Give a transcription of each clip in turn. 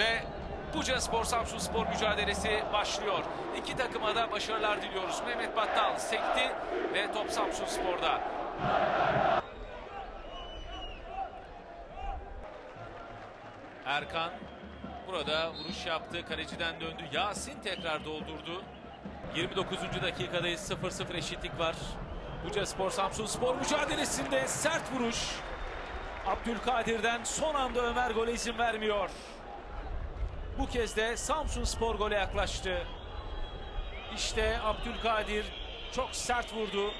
Ve Buca Spor Samsun Spor mücadelesi başlıyor. İki takıma da başarılar diliyoruz. Mehmet Battal sekti ve top Samsun Spor'da. Erkan burada vuruş yaptı. Kaleciden döndü. Yasin tekrar doldurdu. 29. dakikadayız. 0-0 eşitlik var. Buca Spor Samsun Spor mücadelesinde sert vuruş. Abdülkadir'den son anda Ömer gole izin vermiyor. Bu kez de Samsun Spor gole yaklaştı. İşte Abdülkadir çok sert vurdu.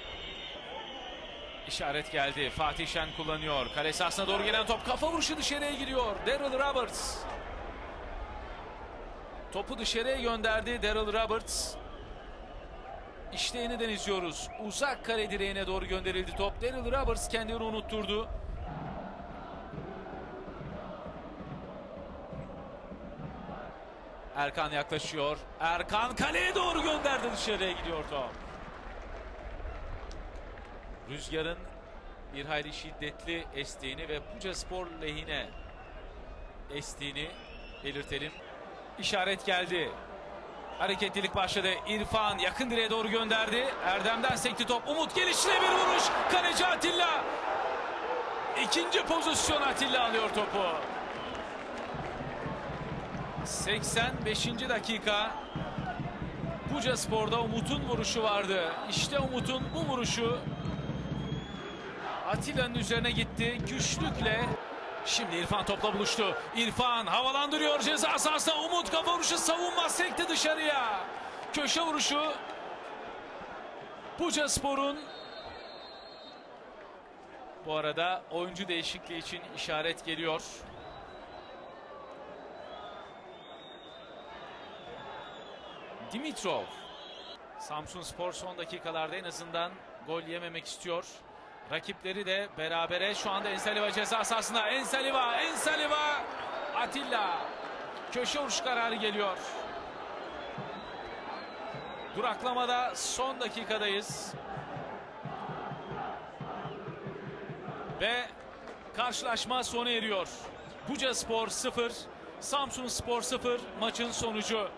İşaret geldi. Fatih Şen kullanıyor. Kale sahasına doğru gelen top kafa vuruşu dışarıya gidiyor. Daryl Roberts. Topu dışarıya gönderdi Daryl Roberts. İşte yeniden izliyoruz. Uzak kale direğine doğru gönderildi top. Daryl Roberts kendini unutturdu. Erkan yaklaşıyor. Erkan kaleye doğru gönderdi dışarıya gidiyor top. Rüzgarın bir hayli şiddetli estiğini ve Buca Spor lehine estiğini belirtelim. İşaret geldi. Hareketlilik başladı. İrfan yakın direğe doğru gönderdi. Erdem'den sekti top. Umut gelişine bir vuruş. Kaleci Atilla. İkinci pozisyon Atilla alıyor topu. 85. dakika. Buca Spor'da Umut'un vuruşu vardı. İşte Umut'un bu vuruşu Atilla'nın üzerine gitti. Güçlükle Şimdi İrfan topla buluştu. İrfan havalandırıyor ceza sahasına. Umut kafa vuruşu savunmaz sekti dışarıya. Köşe vuruşu. Buca Spor'un bu arada oyuncu değişikliği için işaret geliyor. Dimitrov. Samsun Spor son dakikalarda en azından gol yememek istiyor. Rakipleri de berabere şu anda Ensaliva ceza sahasında. Ensaliva, Ensaliva, Atilla. Köşe vuruş kararı geliyor. Duraklamada son dakikadayız. Ve karşılaşma sona eriyor. Buca Spor 0, Samsun Spor 0 maçın sonucu.